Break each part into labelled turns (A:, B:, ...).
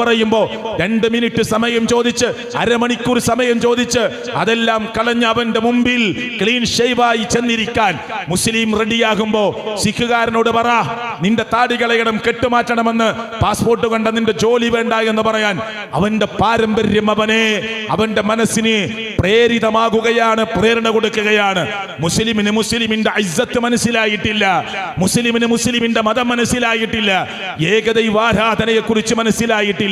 A: പറയുമ്പോ രണ്ട് മിനിറ്റ് സമയം ചോദിച്ച് അരമണിക്കൂർ സമയം ചോദിച്ച് അതെല്ലാം കളഞ്ഞ അവന്റെ മുമ്പിൽ ക്ലീൻ ഷെയ്വായി ചെന്നിരിക്കാൻ മുസ്ലിം റെഡിയാകുമ്പോ സിഖുകാരനോട് പറ നിന്റെ താടി കെട്ടുമാറ്റണമെന്ന് പാസ്പോർട്ട് കണ്ട നിന്റെ ജോലി വേണ്ട എന്ന് പറയാൻ അവന്റെ പാരമ്പര്യം അവനെ അവന്റെ മനസ്സിന് പ്രേരിതമാകുകയാണ് പ്രേരണ കൊടുക്കുകയാണ്. മുസ്ലിമിന് മുസ്ലിമിന്റെ ഐസത്ത് മനസ്സിലായിട്ടില്ല. മുസ്ലിമിന് മുസ്ലിമിന്റെ മതം മനസ്സിലായിട്ടില്ല. ഏകദൈവാരാധനയെ കുറിച്ച് മനസ്സിലായിട്ടില്ല.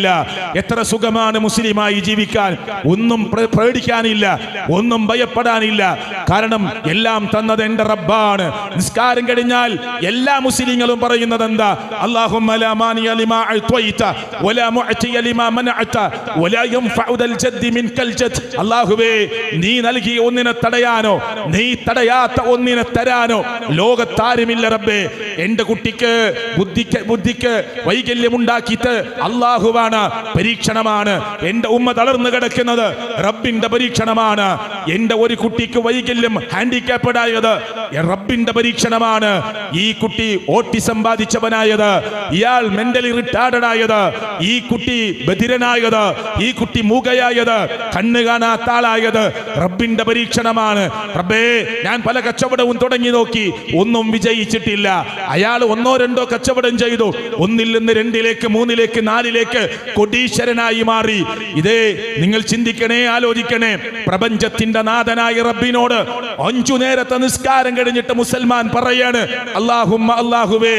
A: എത്ര സുഖമാണ് മുസ്ലിമായി ജീവിക്കാൻ. ഒന്നും പേടിക്കാനില്ല. ഒന്നും ഭയപ്പെടാനില്ല. കാരണം എല്ലാം തന്നത് എന്റെ റബ്ബാണ്. നിസ്കാരം കഴിഞ്ഞാൽ എല്ലാ മുസ്ലിങ്ങളും പറയുന്നത് എന്താ? മാനിയ ലിമാ അഅ്തൈത വലാ മുഅ്തിയ ലിമാ മനഅത വലാ യൻഫഉ ദൽ ജദ്ദി മിൻകൽ ജദ്. അല്ലാഹുവേ നീ നൽകിയ ഒന്നിനെ തടയാനോ? നീ തടയാത്ത ഒന്നിനെ തരാനോ? ലോകത്താരുമില്ല റബ്ബേ. എന്റെ കുട്ടിക്ക് ബുദ്ധിക്ക് ബുദ്ധിക്ക് വൈകല്യമുണ്ടാക്കിയിട്ട് അള്ളാഹുവാണ് പരീക്ഷണമാണ്. പരീക്ഷണമാണ്. എന്റെ ഉമ്മ തളർന്നു കിടക്കുന്നത്. റബ്ബിന്റെ പരീക്ഷണമാണ്. എന്റെ ഒരു കുട്ടിക്ക് വൈകല്യം ഹാൻഡിക്കാപ്പഡ് ആയത് റബ്ബിന്റെ പരീക്ഷണമാണ്. ഈ കുട്ടി ഓട്ടിസം ബാധിച്ചവനായത് ഇയാൾ മെന്റലി റിട്ടാർഡഡ് ആയത്. ഈ കുട്ടി ബധിരനായത്. ഈ കുട്ടി മൂകയായത്. കണ്ണ് കാണാത്ത ആളായത്. റബ്ബിന്റെ പരീക്ഷണമാണ്. റബ്ബേ ഞാൻ പല കച്ചവടവും തുടങ്ങി നോക്കി. ഒന്നും വിജയിച്ചിട്ടില്ല. അയാൾ ഒന്നോ രണ്ടോ കച്ചവടം ചെയ്തു. ഒന്നിൽ നിന്ന് രണ്ടിലേക്ക് മൂന്നിലേക്ക് നാലിലേക്ക് കൊടീശ്വരനായി മാറി. ഇതേ നിങ്ങൾ ചിന്തിക്കണേ ആലോചിക്കണേ. പ്രപഞ്ചത്തിന്റെ നാഥനായ റബ്ബിനോട് അഞ്ചു നേരത്തെ നിസ്കാരം കഴിഞ്ഞിട്ട് മുസൽമാൻ പറയാണ് അള്ളാഹുമ്മ അള്ളാഹുവേ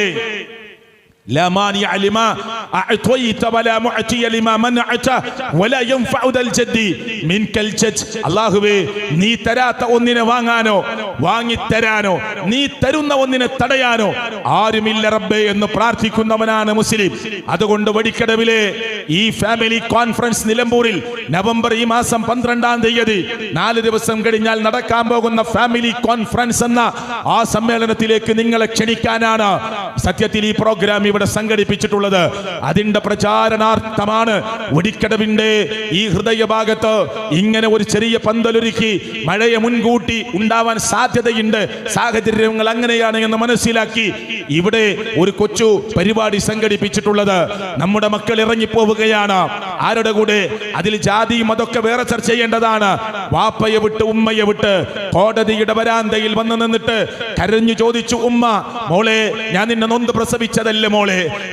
A: لا مانع لما أعطيت ولا معطي لما منعت ولا ينفع ذا الجد منك الجد അല്ലാഹുവേ നീ തരാത്ത ഒന്നിനെ വാങ്ങാനോ വാങ്ങിത്തരാനോ നീ തരുന്ന ഒന്നിനെ തടയാനോ ആരുമില്ല റബ്ബേ എന്ന് പ്രാർത്ഥിക്കുന്നവനാണ് മുസ്ലിം അതുകൊണ്ട് വടിക്കടവിലെ ഈ ഫാമിലി കോൺഫറൻസ് നിലമ്പൂരിൽ നവംബർ ഈ മാസം പന്ത്രണ്ടാം തീയതി നാല് ദിവസം കഴിഞ്ഞാൽ നടക്കാൻ പോകുന്ന ഫാമിലി കോൺഫറൻസ് എന്ന ആ സമ്മേളനത്തിലേക്ക് നിങ്ങളെ ക്ഷണിക്കാനാണ് സത്യത്തിൽ ഈ പ്രോഗ്രാം ഇവിടെ സംഘടിപ്പിച്ചിട്ടുള്ളത്. അതിന്റെ പ്രചാരണാർത്ഥമാണ് ഒടിക്കടവിന്റെ ഈ ഹൃദയഭാഗത്ത് ഇങ്ങനെ ഒരു ചെറിയ പന്തലൊരുക്കി മഴയെ മുൻകൂട്ടി ഉണ്ടാവാൻ സാധ്യതയുണ്ട്. സാഹചര്യങ്ങൾ അങ്ങനെയാണ് എന്ന് മനസ്സിലാക്കി ഇവിടെ ഒരു കൊച്ചു പരിപാടി സംഘടിപ്പിച്ചിട്ടുള്ളത്. നമ്മുടെ മക്കൾ ഇറങ്ങിപ്പോവുകയാണ്. ആരുടെ കൂടെ? അതിൽ ജാതിയും അതൊക്കെ വേറെ ചർച്ച ചെയ്യേണ്ടതാണ്. വാപ്പയെ വിട്ട് ഉമ്മയെ വിട്ട് കോടതിയുടെ വരാന്തയിൽ വന്ന് നിന്നിട്ട് കരഞ്ഞു ചോദിച്ചു ഉമ്മ മോളെ ഞാൻ നിന്നെ നൊന്ത് പ്രസവിച്ചതല്ലേ മോളെ?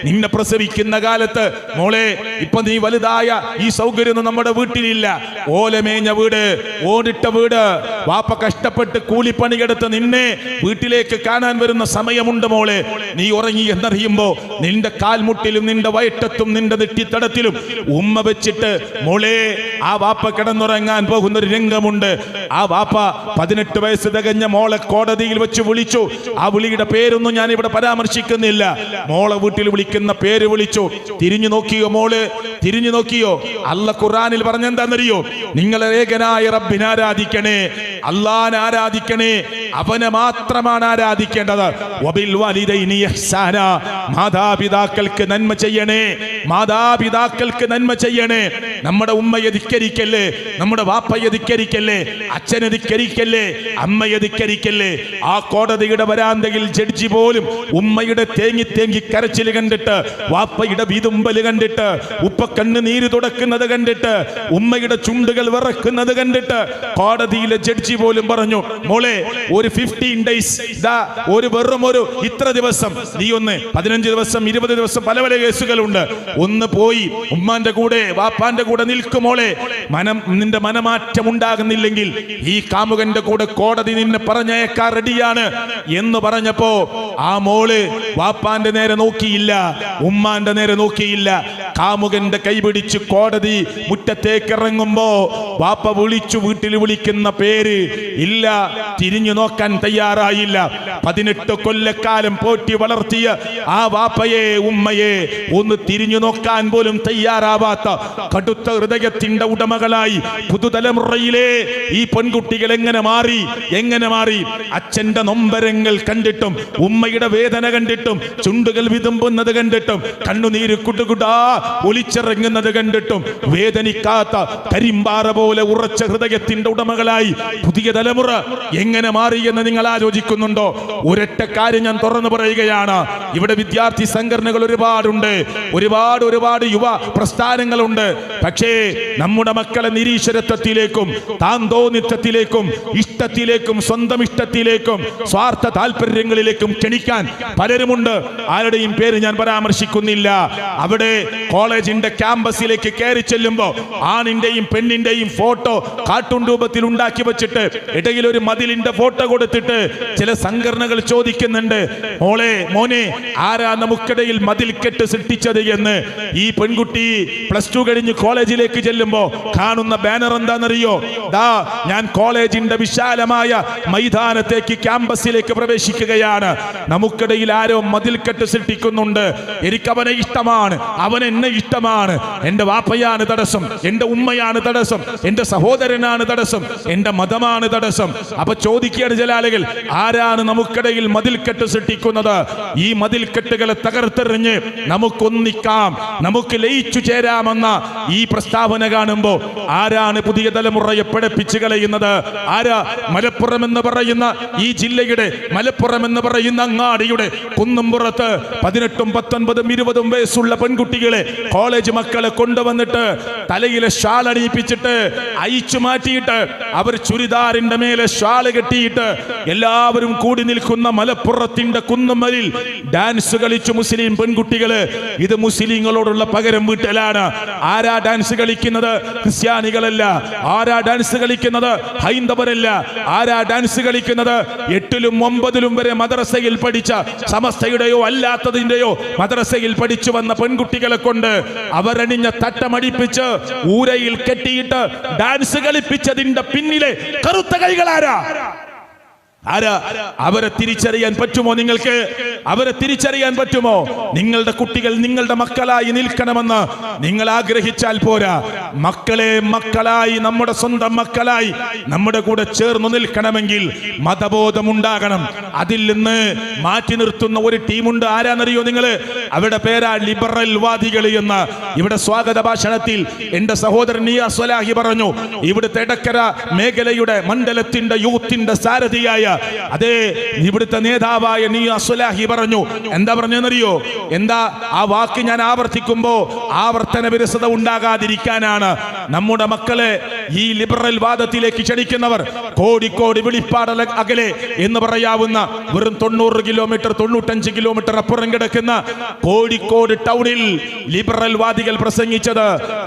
A: നിന്നെ പ്രസവിക്കുന്ന കാലത്ത് മോളെ ഇപ്പൊ നീ വലുതായ ഈ സൗകര്യം നമ്മുടെ വീട്ടിലില്ല. ഓലമേഞ്ഞ വീട് ഓടിട്ട വീട്. വാപ്പ കഷ്ടപ്പെട്ട് കൂലിപ്പണിയെടുത്ത് നിന്നെ വീട്ടിലേക്ക് കാണാൻ വരുന്ന സമയമുണ്ട് മോളെ. നീ ഉറങ്ങി എന്നറിയുമ്പോ നിന്റെ കാൽമുട്ടിലും നിന്റെ വയറ്റത്തും നിന്റെ നെറ്റിത്തടത്തിലും ഉമ്മ വെച്ചിട്ട് മോളെ ആ വാപ്പ കിടന്നുറങ്ങാൻ പോകുന്ന ഒരു രംഗമുണ്ട്. ആ വാപ്പ പതിനെട്ട് വയസ്സ് തികഞ്ഞ മോളെ കോടതിയിൽ വെച്ച് വിളിച്ചു. ആ വിളിയുടെ പേരൊന്നും ഞാൻ ഇവിടെ പരാമർശിക്കുന്നില്ല. മോളെ വീട്ടിൽ വിളിക്കുന്ന പേര് വിളിച്ചു. തിരിഞ്ഞു നോക്കിയ മോൾ? തിരിഞ്ഞു നോക്കിയോ? അല്ല ഖുറാനിൽ പറഞ്ഞെന്താണെന്നറിയോ നിങ്ങളെ ഏകനായ റബ്ബിനെ ആരാധിക്കണേ. അള്ളാൻ ആരാധിക്കണേ. അവനെ മാത്രമാണ് ആരാധിക്കേണ്ടത്. മാതാപിതാക്കൾക്ക് നന്മ ചെയ്യണേ. മാതാപിതാക്കൾക്ക് നന്മ ചെയ്യണേ. നമ്മുടെ ഉമ്മയെ ധിക്കരിക്കല്ലേ? നമ്മുടെ വാപ്പയെ ധിക്കരിക്കല്ലേ? അച്ഛനെ ധിക്കരിക്കല്ലേ? അമ്മയെ ധിക്കരിക്കല്ലേ? ആ കോടതിയുടെ വരാന്തയിൽ ജഡ്ജി പോലും ഉമ്മയുടെ തേങ്ങി തേങ്ങി കരച്ചിൽ കണ്ടിട്ട് വാപ്പയുടെ വിതുമ്പൽ കണ്ടിട്ട് ഉപ്പ കണ്ണ് നീര് തുടക്കുന്നത് കണ്ടിട്ട് ഉമ്മയുടെ ചുണ്ടുകൾ വിറക്കുന്നത് കണ്ടിട്ട് കോടതിയിലെ ജഡ്ജി പോലും പറഞ്ഞു മോളെ ഒരു ഫിഫ്റ്റീൻ ഡേയ്സ് ഒരു വെറും ഒരു ഇത്ര ദിവസം നീ ഒന്ന് പതിനഞ്ച് ദിവസം ഇരുപത് ദിവസം പല പല കേസുകളുണ്ട്. ഒന്ന് പോയി ഉമ്മാന്റെ കൂടെ വാപ്പാന്റെ കൂടെ നിൽക്കുമോളെ മനം നിന്റെ മനമാറ്റം ഉണ്ടാകുന്നില്ലെങ്കിൽ ഈ കാമുകന്റെ കൂടെ കോടതി നിന്നെ പറഞ്ഞേക്കാ റെഡിയാണ്. എന്ന് പറഞ്ഞപ്പോ ആ മോൾ വാപ്പാന്റെ നേരെ നോക്കിയില്ല ഉമ്മാന്റെ നേരെ നോക്കിയില്ല കാമുകന്റെ കൈപിടിച്ച് കോടതി മുറ്റത്തേക്ക് ഇറങ്ങുമ്പോ വാപ്പ വിളിച്ചു വീട്ടിൽ വിളിക്കുന്ന പേര് ഇല്ല തിരിഞ്ഞു നോക്കാൻ തയ്യാറായില്ല. പതിനെട്ട് കൊല്ലക്കാലം പോറ്റി വളർത്തിയ ആ വാപ്പയെ ഉമ്മയെ ഒന്ന് തിരിഞ്ഞു നോക്കാൻ പോലും തയ്യാറാവാത്ത കടുത്ത ഹൃദയത്തിന്റെ ഉടമകളായി പുതുതലമുറയിലെ ഈ പെൺകുട്ടികൾ എങ്ങനെ മാറി എങ്ങനെ മാറി? അച്ഛന്റെ നൊമ്പരങ്ങൾ കണ്ടിട്ടും ഉമ്മയുടെ വേദന കണ്ടിട്ടും ചുണ്ടുകൾ വിതുമ്പുന്നത് കണ്ടിട്ടും കണ്ണുനീര് കുട്ടുകുട്ടാ ഒലിച്ചിറങ്ങി ഇറങ്ങുന്നത് കണ്ടിട്ടും വേദനിക്കാത്ത കരിമ്പാറ പോലെ ഉറച്ച ഹൃദയത്തിന്റെ ഉടമകളായി പുതിയ തലമുറ എങ്ങനെ മാറിയെന്ന് നിങ്ങൾ ആലോചിക്കുന്നുണ്ടോ? ഒരൊറ്റ കാര്യം ഞാൻ തുറന്നു പറയുകയാണ്. ഇവിടെ വിദ്യാർത്ഥി സംഘടനകൾ ഒരുപാടുണ്ട്. ഒരുപാട് ഒരുപാട് യുവ പ്രസ്ഥാനങ്ങളുണ്ട്. പക്ഷേ നമ്മുടെ മക്കളെ നിരീശ്വരത്വത്തിലേക്കും താന്തോന്നിത്വത്തിലേക്കും ഇഷ്ടത്തിലേക്കും സ്വന്തം ഇഷ്ടത്തിലേക്കും സ്വാർത്ഥ താല്പര്യങ്ങളിലേക്കും ക്ഷണിക്കാൻ പലരുമുണ്ട്. ആരുടെയും പേര് ഞാൻ പരാമർശിക്കുന്നില്ല. അവിടെ കോളേജിന്റെ ക്യാമ്പസിലേക്ക് കയറി ചെല്ലുമ്പോൾ ആണിന്റെയും പെണ്ണിന്റെയും ഫോട്ടോ കാർട്ടൂൺ രൂപത്തിൽ ഉണ്ടാക്കി വെച്ചിട്ട് ഇടയിൽ ഒരു മതിലിന്റെ ഫോട്ടോ കൊടുത്തിട്ട് ചില സംഘടനകൾ ചോദിക്കുന്നുണ്ട് മോളെ മോനെ ആരാ നമുക്കിടയിൽ മതിൽ കെട്ട് സൃഷ്ടിച്ചത് എന്ന്? ഈ പെൺകുട്ടി പ്ലസ് ടു കഴിഞ്ഞ് കോളേജിലേക്ക് ചെല്ലുമ്പോൾ കാണുന്ന ബാനർ എന്താണെന്നറിയോ? ദാ ഞാൻ കോളേജിന്റെ വിശാലമായ മൈതാനത്തേക്ക് ക്യാമ്പസിലേക്ക് പ്രവേശിക്കുകയാണ്. നമുക്കിടയിൽ ആരോ മതിൽ കെട്ട് സൃഷ്ടിക്കുന്നുണ്ട്. എനിക്ക് അവനെ ഇഷ്ടമാണ്. അവൻ എന്നെ ഇഷ്ടമാണ്. എന്റെ വാപ്പയാണ് തടസ്സം എന്റെ ഉമ്മയാണ് തടസ്സം എന്റെ സഹോദരനാണ് തടസ്സം എന്റെ മതമാണ് തടസ്സം. അപ്പൊ ചോദിക്കുകയാണ് ചില ആളുകൾ ആരാണ് നമുക്കിടയിൽ മതിൽക്കെട്ട് സൃഷ്ടിക്കുന്നത്? ഈ മതിൽക്കെട്ടുകളെ തകർത്തെറിഞ്ഞ് നമുക്കൊന്നിക്കാം നമുക്ക് ലയിച്ചു ചേരാമെന്ന ഈ പ്രസ്താവന കാണുമ്പോൾ ആരാണ് പുതിയ തലമുറയെ പഠിപ്പിച്ചു കളയുന്നത്? ആരാ മലപ്പുറം എന്ന് പറയുന്ന ഈ ജില്ലയുടെ മലപ്പുറം എന്ന് പറയുന്ന അങ്ങാടിയുടെ കുന്നുംപുറത്ത് പതിനെട്ടും പത്തൊൻപതും ഇരുപതും വയസ്സുള്ള പെൺകുട്ടികളെ കോളേജ് മക്കളെ കൊണ്ടുവന്നിട്ട് തലയിലെ ഷാൾ അണിയിപ്പിച്ചിട്ട് അയച്ചു മാറ്റിയിട്ട് അവർ ചുരിദാറിന്റെ മേലെ ഷാൾ കെട്ടിയിട്ട് എല്ലാവരും കൂടി നിൽക്കുന്ന മലപ്പുറത്തിന്റെ കുന്നുമലിൽ ഡാൻസ് കളിച്ചു മുസ്ലിം പെൺകുട്ടികൾ. ഇത് മുസ്ലിങ്ങളോടുള്ള പകരം വീട്ടലാണ്. ആരാ ഡാൻസ് കളിക്കുന്നത്? ക്രിസ്ത്യാനികളല്ല. ആരാ ഡാൻസ് കളിക്കുന്നത്? ഹൈന്ദവരല്ല. ആരാ ഡാൻസ് കളിക്കുന്നത്? എട്ടിലും ഒമ്പതിലും വരെ മദ്രസയിൽ പഠിച്ച സമസ്തയുടെയോ അല്ലാത്തതിന്റെയോ മദ്രസയിൽ പഠിച്ചു വന്ന പെൺകുട്ടികളെ കൊണ്ട് അവരണിഞ്ഞ തട്ടമടിപ്പിച്ച് ഊരയിൽ കെട്ടിയിട്ട് ഡാൻസ് കളിപ്പിച്ചതിന്റെ പിന്നിലെ കറുത്ത കൈകളാരാ? ആരാ? അവരെ തിരിച്ചറിയാൻ പറ്റുമോ നിങ്ങൾക്ക്? അവരെ തിരിച്ചറിയാൻ പറ്റുമോ? നിങ്ങളുടെ കുട്ടികൾ നിങ്ങളുടെ മക്കളായി നിൽക്കണമെന്ന് നിങ്ങൾ ആഗ്രഹിച്ചാൽ പോരാ. മക്കളെ മക്കളായി നമ്മുടെ സ്വന്തം മക്കളായി നമ്മുടെ കൂടെ ചേർന്ന് നിൽക്കണമെങ്കിൽ മതബോധം ഉണ്ടാകണം അതിൽ നിന്ന് മാറ്റി നിർത്തുന്ന ഒരു ടീമുണ്ട്. ആരാന്നറിയോ നിങ്ങൾ അവരുടെ പേരാ ലിബറൽ വാദികൾ എന്ന്. ഇവിടെ സ്വാഗത ഭാഷണത്തിൽ എന്റെ സഹോദരൻ സ്വലാഹി പറഞ്ഞു ഇവിടുത്തെ ഇടക്കര മേഖലയുടെ മണ്ഡലത്തിന്റെ യൂത്തിന്റെ സാരഥിയായ അതേ ഇവിടുത്തെ നേതാവായ നീ അസുലാഹി പറഞ്ഞു. എന്താ പറഞ്ഞെന്നറിയോ എന്താ ആ വാക്ക് ഞാൻ ആവർത്തിക്കുമ്പോ ആവർത്തന വിരസത ഉണ്ടാകാതിരിക്കാനാണ്. നമ്മുടെ മക്കളെ ഈ ലിബറൽ വാദത്തിലേക്ക് ക്ഷണിക്കുന്നവർ കോടിക്കോടി വെളിപ്പാടല അകലെ എന്ന് പറയാവുന്ന വെറും തൊണ്ണൂറ് കിലോമീറ്റർ തൊണ്ണൂറ്റഞ്ച് കിലോമീറ്റർ അപ്പുറം കിടക്കുന്ന കോഴിക്കോട് ടൗണിൽ ലിബറൽ വാദികൾ പ്രസംഗിച്ചത്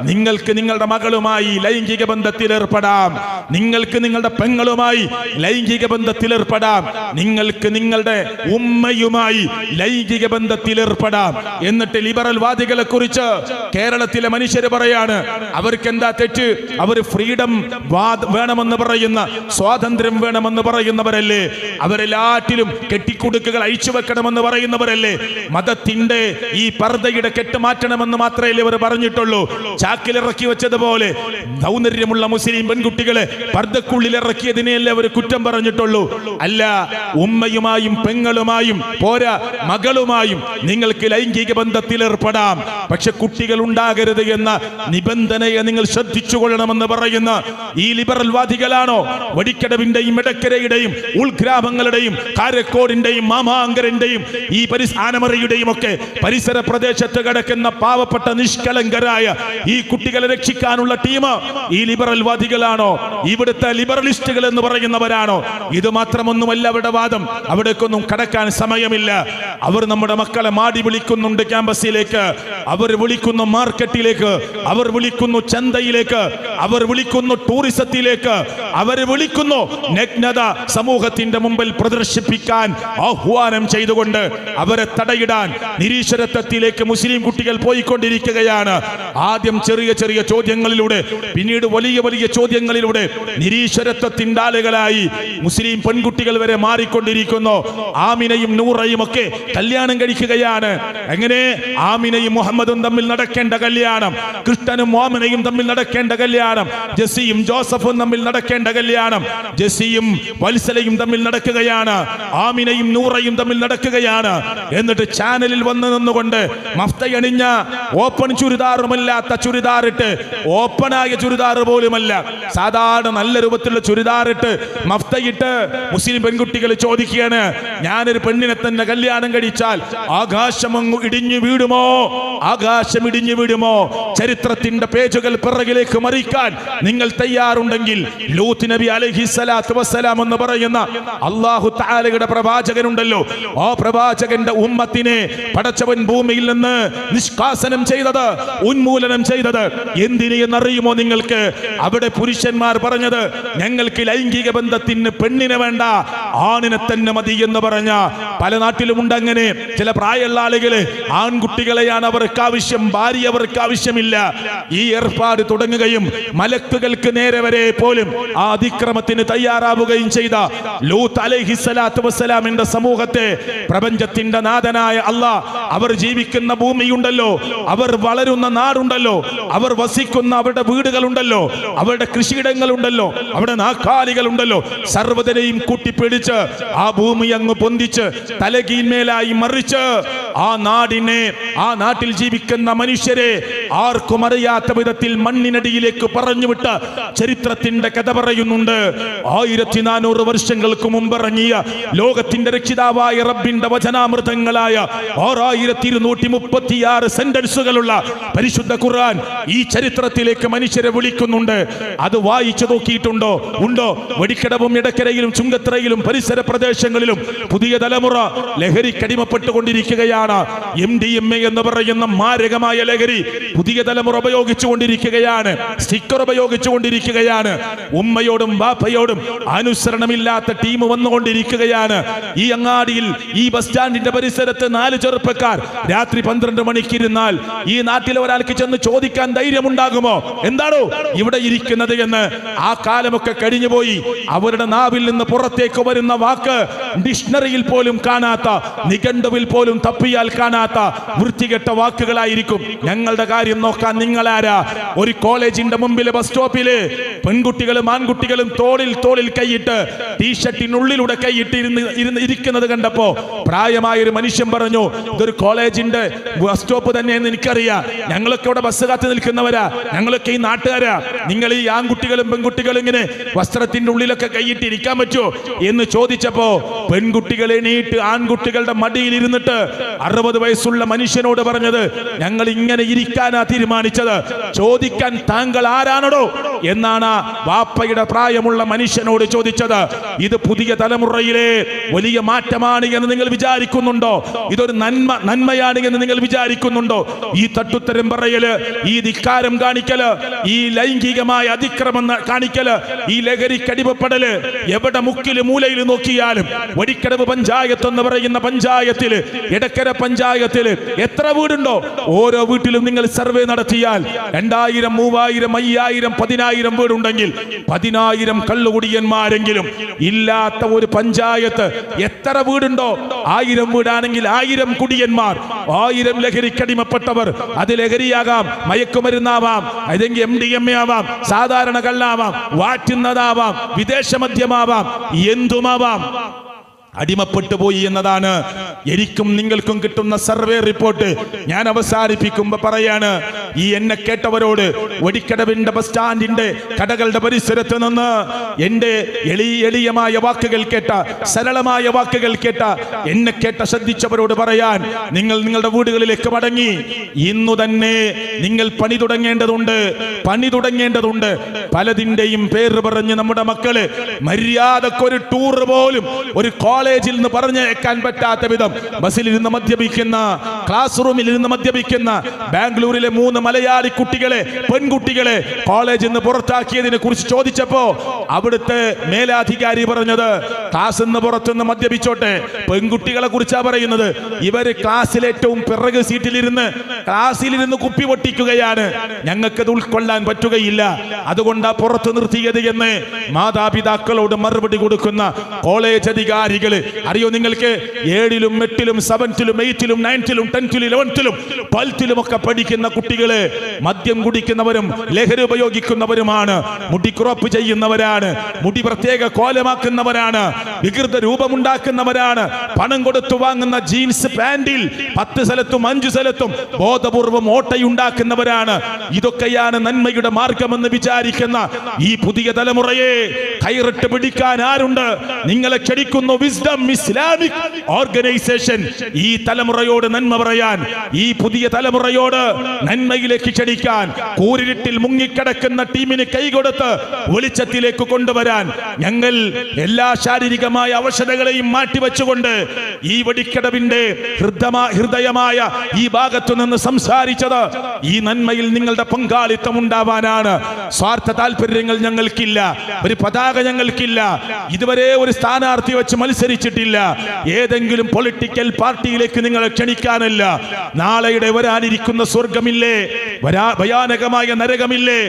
A: നിങ്ങൾക്ക് നിങ്ങളുടെ മകളുമായി ലൈംഗിക ബന്ധത്തിൽ ഏർപ്പെടാം നിങ്ങൾക്ക് നിങ്ങളുടെ പെങ്ങളുമായി ലൈംഗിക ബന്ധത്തിൽ ഏർപ്പെടാം നിങ്ങൾക്ക് നിങ്ങളുടെ ഉമ്മയുമായി ലൈംഗിക ബന്ധത്തിൽ ഏർപ്പെടാം. എന്നിട്ട് ലിബറൽ വാദികളെ കുറിച്ച് കേരളത്തിലെ മനുഷ്യർ പറയാണ് അവർക്ക് എന്താ തെറ്റ് അവർ ഫ്രീഡം വേണമെന്ന് പറയുന്ന സ്വാതന്ത്ര്യം വേണമെന്ന് പറയുന്നവരല്ലേ? അവരെല്ലാറ്റിലും കെട്ടിക്കുടുക്കുകൾ അഴിച്ചു വെക്കണമെന്ന് പറയുന്നവരല്ലേ? മതത്തിന്റെ ഈ പർദ്ദയുടെ കെട്ട് മാറ്റണമെന്ന് മാത്രമല്ലേ അവർ പറഞ്ഞിട്ടുള്ളൂ. ചാക്കിലിറക്കി വെച്ചതുപോലെ സൗന്ദര്യമുള്ള മുസ്ലിം പെൺകുട്ടികളെ പർദ്ദക്കുള്ളിൽ ഇറക്കിയതിനെയല്ലേ അവർ കുറ്റം പറഞ്ഞിട്ടുള്ളൂ? അല്ല ഉമ്മയുമായും പെങ്ങളുമായും പോരാ മകളുമായും നിങ്ങൾക്ക് ലൈംഗിക ബന്ധത്തിൽ ഏർപ്പെടാം. പക്ഷെ കുട്ടികൾ ഉണ്ടാകരുത് എന്ന നിബന്ധനയെ നിങ്ങൾ ശ്രദ്ധിച്ചു കൊള്ളണമെന്ന് പറയുന്ന. ഈ ലിബറൽ വാദികളാണോ? വടിക്കടവിന്റെയും ഇടക്കരയുടെയും ഉൾഗ്രാമങ്ങളുടെയും കാരക്കോടിന്റെയും മാമാങ്കരന്റെയും ഈ പരിസാനമറയുടെയും ഒക്കെ പരിസര പ്രദേശത്ത് കിടക്കുന്ന പാവപ്പെട്ട നിഷ്കളങ്കരായ ഈ കുട്ടികളെ രക്ഷിക്കാനുള്ള ടീം ഈ ലിബറൽ വാദികളാണോ? ഇവിടുത്തെ ലിബറലിസ്റ്റുകൾ എന്ന് പറയുന്നവരാണോ? ഇത് മാത്രമൊന്നുമല്ല അവരുടെ വാദം. അവിടേക്കൊന്നും കടക്കാൻ സമയമില്ല. അവർ നമ്മുടെ മക്കളെ മാടി വിളിക്കുന്നുണ്ട് ക്യാമ്പസിലേക്ക്. അവർ വിളിക്കുന്നു മാർക്കറ്റിലേക്ക്. അവർ വിളിക്കുന്നു ചന്തയിലേക്ക്. അവർ വിളിക്കുന്നു ടൂറിസത്തിലേക്ക്. അവർ വിളിക്കുന്നു നഗ്നത സമൂഹത്തിന്റെ മുമ്പിൽ പ്രദർശിപ്പിക്കാൻ ആഹ്വാനം ചെയ്തുകൊണ്ട് അവരെ തടയിടാൻ നിരീശ്വരത്വത്തിലേക്ക് മുസ്ലിം കുട്ടികൾ പോയിക്കൊണ്ടിരിക്കുകയാണ്. ആദ്യം ചെറിയ ചെറിയ ചോദ്യങ്ങളിലൂടെ പിന്നീട് വലിയ വലിയ ചോദ്യങ്ങളിലൂടെ നിരീശ്വരത്വത്തിന്റെ ആളുകളായി മുസ്ലിം പെൺകുട്ടികൾ വരെ മാറിക്കൊണ്ടിരിക്കുന്നു. ആമിനയും നൂറയും ഒക്കെ കല്യാണം കഴിക്കുകയാണ്. എങ്ങനെ? ആമിനയും മുഹമ്മദും തമ്മിൽ നടക്കേണ്ട കല്യാണം. കൃഷ്ണനും മോമനയും തമ്മിൽ നടക്കേണ്ട കല്യാണം. ജസിയും ജോസഫും തമ്മിൽ നടക്കേണ്ട കല്യാണം. ജസിയും വത്സലയും തമ്മിൽ നടക്കുകയാണ്. ആമിനയും നൂറയും തമ്മിൽ നടക്കുകയാണ്. എന്നിട്ട് ചാനലിൽ വന്ന് നിന്നുകൊണ്ട് മഫ്തയണിഞ്ഞ ഓപ്പൺ ചുരിദാറുമല്ലാത്ത ചുരിദാറിട്ട് ഓപ്പണായ ചുരിദാർ പോലുമല്ല. സാധാരണ നല്ല രൂപത്തിലുള്ള ചുരിദാറിട്ട് മഫ്തയിട്ട് മുസ്ലിം പെൺകുട്ടികൾ ചോദിക്കുകയാണ് ഞാനൊരു പെണ്ണിനെ തന്നെ കല്യാണം കഴിച്ചാൽ ആകാശം അങ്ങ് ഇടിഞ്ഞു വീടുമോ ആകാശം ഇടിഞ്ഞു വീടുമോ ചരിത്രത്തിന്റെ പേജുകൾ പിറകിലേക്ക് മറിക്കാൻ നിങ്ങൾ തയ്യാറുണ്ടെങ്കിൽ ലൂത്ത് നബി അലഹി സ്വലാത്തു വസ്സലാം എന്ന് പറയുന്ന അള്ളാഹു താലയുടെ പ്രവാചകനുണ്ടല്ലോ. ആ പ്രവാചകന്റെ ഉമ്മത്തിനെ പടച്ചവൻ ഭൂമിയിൽ നിന്ന് നിഷ്കാസനം ചെയ്തത് ഉന്മൂലനം ചെയ്തത് എന്തിന് എന്നറിയുമോ നിങ്ങൾക്ക്? അവിടെ പുരുഷന്മാർ പറഞ്ഞത് ഞങ്ങൾക്ക് ലൈംഗിക ബന്ധത്തിന് പെണ്ണിനെ വേണ്ട ആണിനെ തന്നെ മതി എന്ന് പറഞ്ഞ പല നാട്ടിലും ഉണ്ട് അങ്ങനെ ചില പ്രായമുള്ള ആളുകൾ ആൺകുട്ടികളെയാണ് അവർക്ക് ആവശ്യം ഭാര്യ അവർക്ക് ആവശ്യമില്ല. ഈ ഏർപ്പാട് തുടങ്ങുകയും മലക്കുകൾക്ക് നേരെ വരെ പോലും ആ അതിക്രമത്തിന് തയ്യാറാവുകയും ചെയ്ത ലൂത്ത് അലൈഹിസ്സലാത്തു വസ്സലാമിന്റെ സമൂഹത്തെ പ്രപഞ്ചത്തിന്റെ നാഥനായ അല്ലാ അവർ ജീവിക്കുന്ന ഭൂമിയുണ്ടല്ലോ അവർ വളരുന്ന നാടുണ്ടല്ലോ അവർ വസിക്കുന്ന അവരുടെ വീടുകളുണ്ടല്ലോ അവരുടെ കൃഷിയിടങ്ങളുണ്ടല്ലോ അവിടെ നാക്കാലികളുണ്ടല്ലോ സർവതനെയും കൂട്ടിപ്പിടിച്ച് ആ ഭൂമി അങ്ങ് പൊന്തിച്ച് തലകീന്മേലായി മറിച്ച് ആ നാടിനെ ആ നാട്ടിൽ ജീവിക്കുന്ന മനുഷ്യരെ ആർക്കും അറിയാത്ത വിധത്തിൽ മണ്ണിനടിയിലേക്ക് പറഞ്ഞുവിട്ട ചരിത്രത്തിന്റെ കഥ പറയുന്നുണ്ട്. ആയിരത്തി നാനൂറ് വർഷങ്ങൾക്ക് മുമ്പ് ഇറങ്ങിയ ലോകത്തിന്റെ രക്ഷിതാവായ റബ്ബിന്റെ വചനാമൃതങ്ങളായ ആറായിരത്തി ഇരുന്നൂറ്റി മുപ്പത്തിയാറ് സെന്റൻസുകളുള്ള പരിശുദ്ധ ഖുർആൻ ഈ ചരിത്രത്തിലേക്ക് മനുഷ്യരെ വിളിക്കുന്നുണ്ട്. അത് വായിച്ചു നോക്കിയിട്ടുണ്ടോ? ഉണ്ടോ? വെടിക്കടവും ഇടക്കരയിലും ചുങ്കത്തറയിലും പരിസര പ്രദേശങ്ങളിലും പുതിയ തലമുറ ലഹരിക്കടിമപ്പെട്ടുകൊണ്ടിരിക്കുകയാണ് എം ഡി എം എ എന്ന് പറയുന്ന മാരകമായ ലഹരി പുതിയ തലമുറ ഉപയോഗിച്ചുകൊണ്ടിരിക്കുകയാണ്. സ്റ്റിക്കർ ഉപയോഗിച്ചുകൊണ്ടിരിക്കുകയാണ്. ഉമ്മയോടും ബാപ്പയോടും അനുസരണമില്ലാത്ത ടീം വന്നുകൊണ്ടിരിക്കുകയാണ്. ഈ അങ്ങാടിയിൽ ഈ ബസ് സ്റ്റാൻഡിന്റെ പരിസരത്ത് നാല് ചെറുപ്പക്കാർ രാത്രി പന്ത്രണ്ട് മണിക്ക് ഇരുന്നാൽ ഈ നാട്ടിലെ ഒരാൾക്ക് ചെന്ന് ചോദിക്കാൻ ധൈര്യമുണ്ടാകുമോ? എന്താണോ ഇവിടെ ഇരിക്കുന്നത് എന്ന്. ആ കാലമൊക്കെ കഴിഞ്ഞുപോയി. അവരുടെ നാവിൽ നിന്ന് പുറത്തേക്ക് വരുന്ന വാക്ക് ഡിക്ഷണറിയിൽ പോലും കാണാത്ത നിഘണ്ടുവിൽ പോലും തപ്പിയാൽ കാണാത്ത വൃത്തികെട്ട വാക്കുകളായിരിക്കും. ഞങ്ങളുടെ കാര്യം നോക്കാൻ നിങ്ങളാരാ? ഒരു കോളേജിന്റെ മുമ്പിലെ ബസ് സ്റ്റോപ്പിൽ പെൺകുട്ടികളും ആൺകുട്ടികളും തോളിൽ തോളിൽ കൈയിട്ട് ടീഷർട്ടിനുള്ളിലൂടെ കൈയിട്ട് ഇരുന്ന് ഇരുന്ന് ഇരിക്കുന്നത് കണ്ടപ്പോ പ്രായമായ ഒരു മനുഷ്യൻ പറഞ്ഞു ഇതൊരു കോളേജിന്റെ ബസ് സ്റ്റോപ്പ് തന്നെയെന്ന് എനിക്കറിയാം. ഞങ്ങളൊക്കെ ഇവിടെ ബസ് കാത്ത് നിൽക്കുന്നവരാ. ഞങ്ങളൊക്കെ ഈ നാട്ടുകാരാ. നിങ്ങൾ ഈ ആൺകുട്ടികളും പെൺകുട്ടികളും ഇങ്ങനെ വസ്ത്രത്തിന്റെ ഉള്ളിലൊക്കെ കൈയിട്ട് ഇരിക്കാൻ പറ്റുമോ? എന്ന് ചോദിച്ചപ്പോ പെൺകുട്ടികൾ എണീറ്റ് ആൺകുട്ടികളുടെ മടിയിൽ ഇരുന്നിട്ട് അറുപത് വയസ്സുള്ള മനുഷ്യനോട് പറഞ്ഞത് ഞങ്ങൾ ഇങ്ങനെ ഇരിക്കാനാ തീരുമാനിച്ചത്. ചോദിക്കാൻ താങ്കൾ ആരാണോ എന്നാണ് വാപ്പയുടെ പ്രായമുള്ള മനുഷ്യനോട് ചോദിച്ചത്. ഇത് പുതിയ തലമുറയിലെ വലിയ മാറ്റമാണ് എന്ന് നിങ്ങൾ വിചാരിക്കുന്നുണ്ടോ? ഇതൊരു നന്മ നന്മയാണ് എന്ന് നിങ്ങൾ വിചാരിക്കുന്നുണ്ടോ? ഈ തട്ടുത്തരം പറയൽ ഈ ധിക്കാരം കാണിക്കൽ ഈ ലൈംഗികമായ അതിക്രമം കാണിക്കൽ ഈ ലഹരിക്കടിമപ്പെടൽ എവിടെ മുക്കിൽ മൂലയിൽ നോക്കിയാലും വടിക്കടവ് പഞ്ചായത്ത് എന്ന് പറയുന്ന പഞ്ചായത്തിൽ ഇടക്കര പഞ്ചായത്തിൽ എത്ര വീടുണ്ടോ? ഓരോ വീട്ടിലും നിങ്ങൾ സർവേ നടത്തിയാൽ രണ്ടായിരം മൂവായിരം അയ്യായിരം പതിനായിരം വീടുണ്ടെങ്കിൽ പതിനായിരം കള്ളുകുടിയന്മാരെങ്കിലും ഇല്ലാത്ത ഒരു പഞ്ചായത്ത് എത്ര വീടുണ്ടോ? ആയിരം വീടാണെങ്കിൽ ആയിരം കുടിയന്മാർ. ആയിരം ലഹരിക്കടിമപ്പെട്ടവർ. അത് ലഹരിയാകാം മയക്കുമരുന്നാവാം അല്ലെങ്കിൽ എം ഡി എം എ ആവാം സാധാരണ കള്ളാവാം വാറ്റുന്നതാവാം വിദേശ മദ്യമാവാം എന്തുമാവാം? അടിമപ്പെട്ടു പോയി എന്നതാണ്. എനിക്കും നിങ്ങൾക്കും കിട്ടുന്ന സർവേ റിപ്പോർട്ട് ഞാൻ അവസാനിപ്പിക്കുമ്പോ പറയാണ്. ഈ എന്നെ കേട്ടവരോട് ഒടിക്കടവിന്റെ ബസ് സ്റ്റാൻഡിന്റെ കടകളുടെ പരിസരത്ത് നിന്ന് എന്റെ എളി എളിയമായ വാക്കുകൾ കേട്ട സരളമായ വാക്കുകൾ കേട്ട എന്നെ കേട്ട ശ്രദ്ധിച്ചവരോട് പറയാൻ നിങ്ങൾ നിങ്ങളുടെ വീടുകളിലേക്ക് മടങ്ങി. ഇന്നു തന്നെ നിങ്ങൾ പണി തുടങ്ങേണ്ടതുണ്ട് പണി തുടങ്ങേണ്ടതുണ്ട്. പലതിന്റെയും പേര് പറഞ്ഞ് നമ്മുടെ മക്കൾ മര്യാദക്കൊരു ടൂർ പോലും ഒരു കോളേജിൽ നിന്ന് പറഞ്ഞേക്കാൻ പറ്റാത്ത വിധം ബസ്സിലിരുന്ന് മദ്യപിക്കുന്ന ക്ലാസ് റൂമിൽ ഇരുന്ന് മദ്യപിക്കുന്ന ബാംഗ്ലൂരിലെ മൂന്ന് മലയാളി കുട്ടികളെ പെൺകുട്ടികളെ കോളേജിൽ നിന്ന് പുറത്താക്കിയതിനെ കുറിച്ച് ചോദിച്ചപ്പോ അവിടുത്തെ മേലാധികാരി പറഞ്ഞത് ക്ലാസ് നിന്ന് പുറത്തുനിന്ന് മദ്യപിച്ചോട്ടെ. പെൺകുട്ടികളെ കുറിച്ചാ പറയുന്നത്. ഇവർ ക്ലാസ്സിലെ ഏറ്റവും പിറക് സീറ്റിലിരുന്ന് ക്ലാസ്സിലിരുന്ന് കുപ്പി പൊട്ടിക്കുകയാണ്. ഞങ്ങൾക്കത് ഉൾക്കൊള്ളാൻ പറ്റുകയില്ല. അതുകൊണ്ടാ പുറത്തു നിർത്തിയത് എന്ന് മാതാപിതാക്കളോട് മറുപടി കൊടുക്കുന്ന കോളേജ് അധികാരികൾ കുട്ടികൾ അറിയോ നിങ്ങൾക്ക്? ഏഴിലും എട്ടിലും സെവൻത്തിലും എയ്റ്റിലും നയൻത്തിലും ടെൻത്തിലും ഇലവൻത്തിലും ട്വൽത്തിലും ഒക്കെ പഠിക്കുന്ന കുട്ടികൾ മദ്യം കുടിക്കുന്നവരും ലഹരി ഉപയോഗിക്കുന്നവരുമാണ് മുടി ക്രോപ്പ് ചെയ്യുന്നവരാണ് മുടി പ്രത്യേക കോലമാക്കുന്നവരാണ് വികൃത രൂപമുണ്ടാക്കുന്നവരാണ് പണം കൊടുത്തു വാങ്ങുന്ന ജീൻസ് പാൻറിൽ പത്ത് സ്ഥലത്തും അഞ്ചു സ്ഥലത്തും ബോധപൂർവം ഓട്ടയുണ്ടാക്കുന്നവരാണ്. ഇതൊക്കെയാണ് നന്മയുടെ മാർഗമെന്ന് വിചാരിക്കുന്ന ഈ പുതിയ തലമുറയെ കൈറിട്ട് പിടിക്കാൻ ആരുണ്ട്? നിങ്ങളെ ക്ഷണിക്കുന്നു വിസ്ഡം ഇസ്ലാമിക് ഓർഗനൈസേഷൻ ഈ തലമുറയോട് നന്മ പറയാൻ ഈ പുതിയ തലമുറയോട് നന്മയിലേക്ക് ക്ഷണിക്കാൻ കൂരിരുട്ടിൽ മുങ്ങിക്കിടക്കുന്ന ടീമിന് കൈകൊടുത്ത് വെളിച്ചത്തിലേക്ക് കൊണ്ടുവരാൻ ഞങ്ങൾ എല്ലാ ശാരീരികമായ അവശതകളെയും മാറ്റിവെച്ചുകൊണ്ട് ഈ വെടിക്കടവിന്റെ ഹൃദയമാ- ഹൃദയമായ ഈ ഭാഗത്തു നിന്ന് സംസാരിച്ചത് ഈ നന്മയിൽ നിങ്ങളുടെ പങ്കാളിത്തം ഉണ്ടാവാനാണ്. സ്വാർത്ഥ താല്പര്യങ്ങൾ ഞങ്ങൾക്കില്ല ഒരു പതാക ഞങ്ങൾക്കില്ല. ഇതുവരെ ഒരു സ്ഥാനാർത്ഥി വെച്ച് മത്സരിച്ചിട്ടില്ല ഏതെങ്കിലും പൊളിറ്റിക്കൽ പാർട്ടിയിലേക്ക് നിങ്ങളെ ക്ഷണിക്കാനല്ല. നാളെയുടെ വരാനിരിക്കുന്ന സ്വർഗമില്ലേ വരാ ഭയാനകമായ നരകമില്ലേ?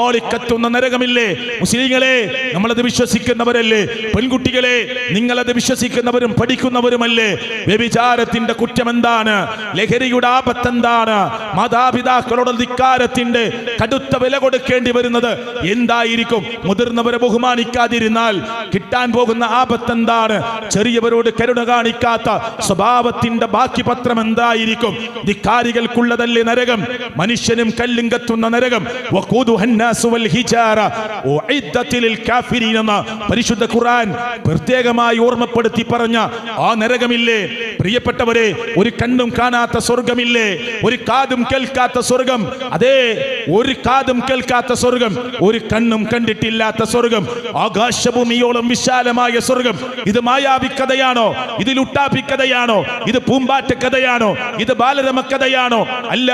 A: ആളിക്കത്തുന്ന നരകമില്ലേ? മുസ്ലിങ്ങളെ നമ്മളത് വിശ്വസിക്കുന്നവരല്ലേ? പെൺകുട്ടികളെ നിങ്ങളത് വിശ്വസിക്കുന്നവരും പഠിക്കുന്നവരുമല്ലേ? വ്യഭിചാരത്തിന്റെ കുറ്റം എന്താണ് ലഹരിയുടെ ആപത്ത് എന്താണ് മാതാപിതാക്കളുടെ ധിക്കാരത്തിന്റെ കടുത്ത വില കൊടുക്കേണ്ടി വരുന്നത് എന്തായിരിക്കും? മുതിർന്നവരെ ബഹുമാനിക്കാതിരുന്നാൽ കിട്ടാൻ പോകുന്ന ആപത്ത് എന്താണ് ചെറിയവരോട് കരുണ കാണിക്കാത്ത സ്വഭാവത്തിന്റെ ബാക്കി പത്രം എന്തായിരിക്കും? ധിക്കാരികൾക്കുള്ളതല്ലേ നരകം? മനുഷ്യനും കല്ലും കത്തുന്ന നരകം. എന്ന പരിശുദ്ധ ഖുറാൻ പ്രത്യേകമായി ഓർമ്മപ്പെടുത്തി പറഞ്ഞ ആ നരകമില്ലേ? പ്രിയപ്പെട്ടവരെ ഒരു കണ്ണും കാണാത്ത സ്വർഗമില്ലേ? ഒരു കാതും കേൾക്കാത്ത സ്വർഗം. അതേ ഒരു കാതും കേൾക്കാത്ത സ്വർഗം. ഒരു കണ്ണും കണ്ടിട്ടില്ലാത്ത സ്വർഗം. ആകാശഭൂമിയോളം വിശാലമായ സ്വർഗം. ഇത് മായ മായാവി കഥയാണോ ഇത് ലുട്ടാപ്പി കഥയാണോ ഇത് പൂമ്പാറ്റ കഥയാണോ ഇത് ബാലരമ കഥയാണോ അല്ല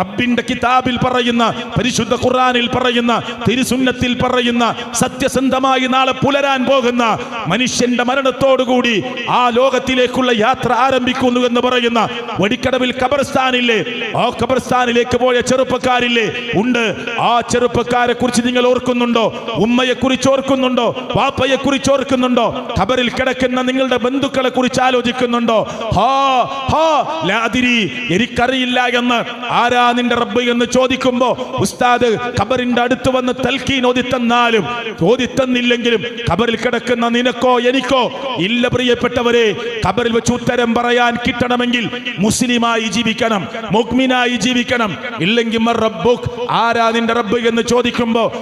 A: റബ്ബിന്റെ കിതാബിൽ പറയുന്ന പരിശുദ്ധ ഖുർആനിൽ പറയുന്ന തിരുസുന്നത്തിൽ പറയുന്ന സത്യസന്ധമായി നാളെ പുലരാൻ പോകുന്ന മനുഷ്യന്റെ മരണത്തോടുകൂടി ആ ലോകത്തിലേക്കുള്ള യാത്ര ആരംഭിക്കുന്നു എന്ന് പറയുന്ന വടിക്കടവിൽ ഖബർസ്ഥാനില്ലേ? ആ ഖബർസ്ഥാനിലേക്ക് പോയ ചെറുപ്പക്കാരില്ലേ? ഉണ്ട്. ആ ചെറുപ്പക്കാരെ കുറിച്ച് നിങ്ങൾ ഓർക്കുന്നുണ്ടോ? ഉമ്മയെ കുറിച്ച് ഓർക്കുന്നുണ്ടോ? വാപ്പയെ കുറിച്ച് ഓർക്കുന്നുണ്ടോ? ഖബറിൽ കിടക്കുന്ന നിങ്ങളുടെ ബന്ധുക്കളെ കുറിച്ച് ആലോചിക്കുന്നുണ്ടോ? എനിക്കറിയില്ല എന്ന് ആരാ നിന്റെ റബ്ബ് എന്ന് ചോദിക്കുമ്പോ ഉസ്താദ് ഖബറിന്റെ അടുത്ത് വന്ന് തൽക്കീൻ ഓതിത്തന്നാലും ഓതിത്തന്നില്ലെങ്കിലും ഖബറിൽ കിടക്കുന്ന നിനക്കോ എനിക്കോ ഇല്ല പ്രിയപ്പെട്ടവരെ ഖബറിൽ വെച്ച് ഉത്തരം പറയാൻ കിട്ടണമെങ്കിൽ മുസ്ലിമായി ജീവിക്കണം മുഗ്മിനായി ജീവിക്കണം. ഇല്ലെങ്കിൽ ആരാ നിന്റെ റബ്ബ് എന്ന് ചോദിക്കുമ്പോ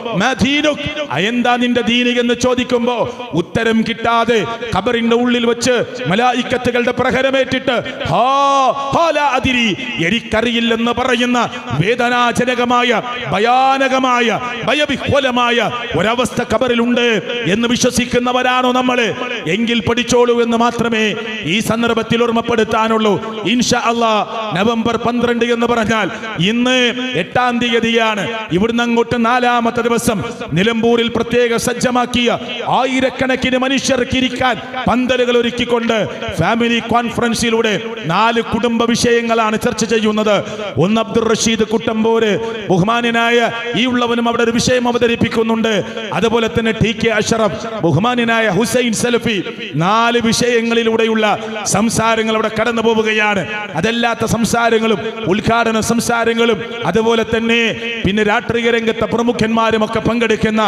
A: എന്താ നിന്റെ ദീനി എന്ന് ചോദിക്കുമ്പോ ഉത്തരം കിട്ടാതെ ഖബറിന്റെ ഉള്ളിൽ വെച്ച് മലായിക്കത്തുകളുടെ പ്രഹരമേറ്റിട്ട് അതിരി എനിക്കറിയില്ലെന്ന് പറയുന്ന വേദനാജനകമായ ഭയാനകമായ ഭയവിഹ്വലമായ ഒരവസ്ഥ കബറിലുണ്ട് എന്ന് വിശ്വസിക്കുന്നവരാണോ നമ്മൾ എങ്കിൽ പഠിച്ചോളൂ എന്ന് മാത്രമേ ഈ സന്ദർഭത്തിൽ ഓർമ്മപ്പെടുത്താനുള്ളൂ. ഇൻഷ അള്ളാ നവംബർ പന്ത്രണ്ട് എന്ന് പറഞ്ഞാൽ ഇന്ന് എട്ടാം തീയതിയാണ്. ഇവിടുന്ന് അങ്ങോട്ട് നാലാമത്തെ ദിവസം നിലമ്പൂരിൽ പ്രത്യേക സജ്ജമാക്കിയ ആയിരക്കണക്കിന് മനുഷ്യർക്ക് ഇരിക്കാൻ പന്തലുകൾ ഒരുക്കിക്കൊണ്ട് ഫാമിലി കോൺഫറൻസിലൂടെ നാല് കുടുംബ വിഷയങ്ങളാണ് ചർച്ച ചെയ്യുന്നത്. ഒന്ന് അബ്ദുൾ റഷീദ് കുട്ടമ്പൂര് ബഹുമാനായ ഈ ഉള്ളവനും അവിടെ ഒരു വിഷയം അവതരിപ്പിക്കുന്നുണ്ട്. അതുപോലെ തന്നെ ടി കെ അഷറഫ് ബഹുമാനായ ഹുസൈൻ സലഫി നാല് വിഷയങ്ങളിലൂടെയുള്ള സംസാരങ്ങൾ അവിടെ കടന്നു പോവുകയാണ്. അതല്ലാത്ത സംസാരങ്ങളും ഉദ്ഘാടന സംസാരങ്ങളും അതുപോലെ തന്നെ പിന്നെ രാഷ്ട്രീയ രംഗത്തെ പ്രമുഖന്മാരും ഒക്കെ പങ്കെടുക്കുന്ന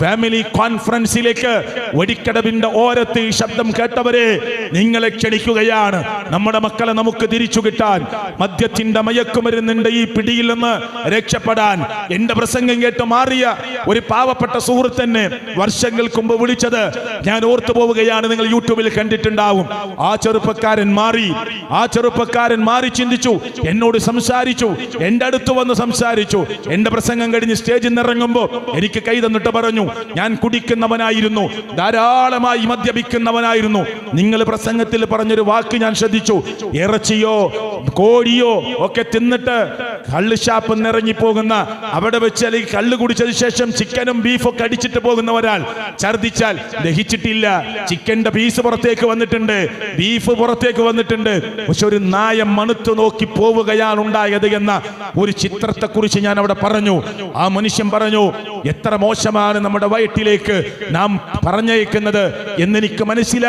A: ഫാമിലി കോൺഫറൻസിലേക്ക് വെടിക്കടവിന്റെ ഓരത്ത് ഈ ശബ്ദം കേട്ടവരെ നിങ്ങളെ ക്ഷണിക്കുകയാണ്. നമ്മുടെ മക്കളെ നമുക്ക് തിരിച്ചു കിട്ടാൻ മദ്യത്തിന്റെ മയക്കുമരുന്നിന്റെ ഈ പിടിയിൽ നിന്ന് രക്ഷപ്പെടാൻ. എന്റെ പ്രസംഗം കേട്ട് മാറിയ ഒരു പാവപ്പെട്ട സുഹൃത്തന്നെ വർഷങ്ങൾക്ക് മുമ്പ് വിളിച്ചത് ഞാൻ ഓർത്തു പോവുകയാണ് നിങ്ങൾ യൂട്യൂബിൽ കണ്ടിട്ടുണ്ടാവും. ആ ചെറുപ്പക്കാരൻ മാറി ആ ചെറുപ്പക്കാരൻ മാറി ചിന്തിച്ചു എന്നോട് സംസാരിച്ചു എന്റെ അടുത്ത് വന്ന് സംസാരിച്ചു. എന്റെ പ്രസംഗം കഴിഞ്ഞ് സ്റ്റേജിൽ നിന്ന് ഇറങ്ങുമ്പോൾ എനിക്ക് കൈ തന്നിട്ട് പറഞ്ഞു ഞാൻ കുടിക്കുന്നവനായിരുന്നു ധാരാളമായി മദ്യപിക്കുന്നവനായിരുന്നു നിങ്ങൾ പ്രസംഗത്തിൽ പറഞ്ഞൊരു വാക്ക് ഞാൻ ശ്രദ്ധിച്ചു. ഇറച്ചിയോ കോഴിയോ ഒക്കെ തിന്നിട്ട് കള്ള് ഷാപ്പ് നിറങ്ങി പോകുന്ന അവിടെ വെച്ച് അല്ലെങ്കിൽ കള്ള് കുടിച്ചതിന് ശേഷം ചിക്കനും ബീഫൊക്കെ അടിച്ചിട്ട് പോകുന്ന ഒരാൾ ഛർദിച്ചാൽ ദഹിച്ചിട്ടില്ല. ചിക്കന്റെ പീസ് പുറത്തേക്ക് വന്നിട്ടുണ്ട്. ബീഫ് പുറത്തേക്ക് വന്നിട്ടുണ്ട്. പക്ഷെ ഒരു നായ മണുത്തു നോക്കി പോവുകയാണ് ഉണ്ടായത് എന്ന ഒരു ചിത്രത്തെ കുറിച്ച് ഞാൻ അവിടെ പറഞ്ഞു. ആ മനുഷ്യൻ പറഞ്ഞു എത്ര മോശമാണ് നമ്മുടെ വയറ്റിലേക്ക് നാം പറഞ്ഞയക്കുന്നത് എന്നെനിക്ക് മനസ്സിലായി.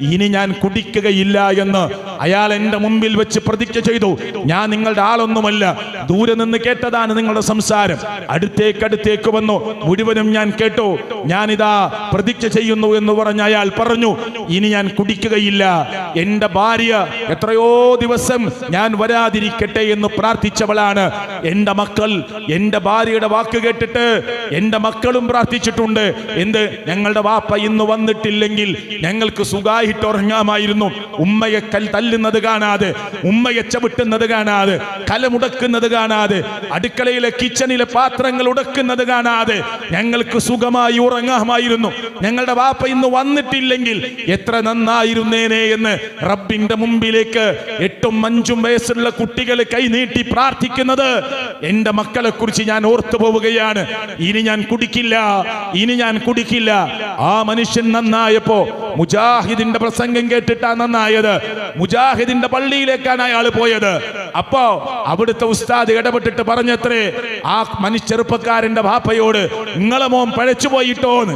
A: ഇനി ഞാൻ കുടിക്കുകയില്ല എന്ന് അയാൾ എന്റെ മുമ്പിൽ വെച്ച് പ്രതിജ്ഞ ചെയ്തു. ഞാൻ നിങ്ങളുടെ ആളൊന്നുമല്ല. ദൂരെ നിന്ന് കേട്ടതാണ് നിങ്ങളുടെ സംസാരം. അടുത്തേക്ക് അടുത്തേക്ക് വന്നു. മുഴുവനും ഞാൻ കേട്ടു. ഞാനിതാ പ്രതിജ്ഞ ചെയ്യുന്നു എന്ന് പറഞ്ഞ അയാൾ പറഞ്ഞു. ഇനി ഞാൻ കുടിക്കുകയില്ല. എന്റെ ഭാര്യ എത്രയോ ദിവസം ഞാൻ വരാതിരിക്കട്ടെ എന്ന് പ്രാർത്ഥിച്ചവളാണ്. എന്റെ മക്കൾ എന്റെ ഭാര്യയുടെ വാക്ക് കേട്ടിട്ട് എന്റെ മക്കളും പ്രാർത്ഥിച്ചിട്ടുണ്ട്. എന്ത്? ഞങ്ങളുടെ വാപ്പ ഇന്ന് വന്നിട്ടില്ലെങ്കിൽ ഞങ്ങൾക്ക് സുഖമായിട്ട് ഉറങ്ങാമായിരുന്നു. ഉമ്മയെ കൽ തല്ലുന്നത് കാണാതെ ഉമ്മയെ ചവിട്ടുന്നത് കാണാതെ കലമുടക്കുന്നത് കാണാതെ അടുക്കളയിലെ കിച്ചണിലെ പാത്രങ്ങൾ ഉടക്കുന്നത് കാണാതെ ഞങ്ങൾക്ക് സുഖമായി ഉറങ്ങാമായിരുന്നു. ഞങ്ങളുടെ വാപ്പ ഇന്ന് വന്നിട്ടില്ലെങ്കിൽ എത്ര നന്നായിരുന്നേനെ എന്ന് റബ്ബിന്റെ മുമ്പിലേക്ക് എട്ടും അഞ്ചും വയസ്സുള്ള കുട്ടികൾ കൈനീട്ടി പ്രാർത്ഥിക്കുന്നത് എന്റെ മക്കളെ കുറിച്ച് ഞാൻ ഓർത്തു പോവുകയാണ്. ഇനി ഞാൻ കുടിക്കില്ല ഇനി ഞാൻ കുടിക്കില്ല. ആ മനുഷ്യൻ നന്നായപ്പോ മുജാഹിദിന്റെ പ്രസംഗം കേട്ടിട്ടാ നന്നായത്. മുജാഹിദിന്റെ പള്ളിയിലേക്കാണ് അയാൾ പോയത്. അപ്പോ അവിടുത്തെ ഉസ്താദ് ഇടപെട്ടിട്ട് പറഞ്ഞത്രേ ആ മനുഷ്യ ചെറുപ്പക്കാരന്റെ വാപ്പയോട് നിങ്ങളെ മോൻ പഴച്ചു പോയിട്ടോന്ന്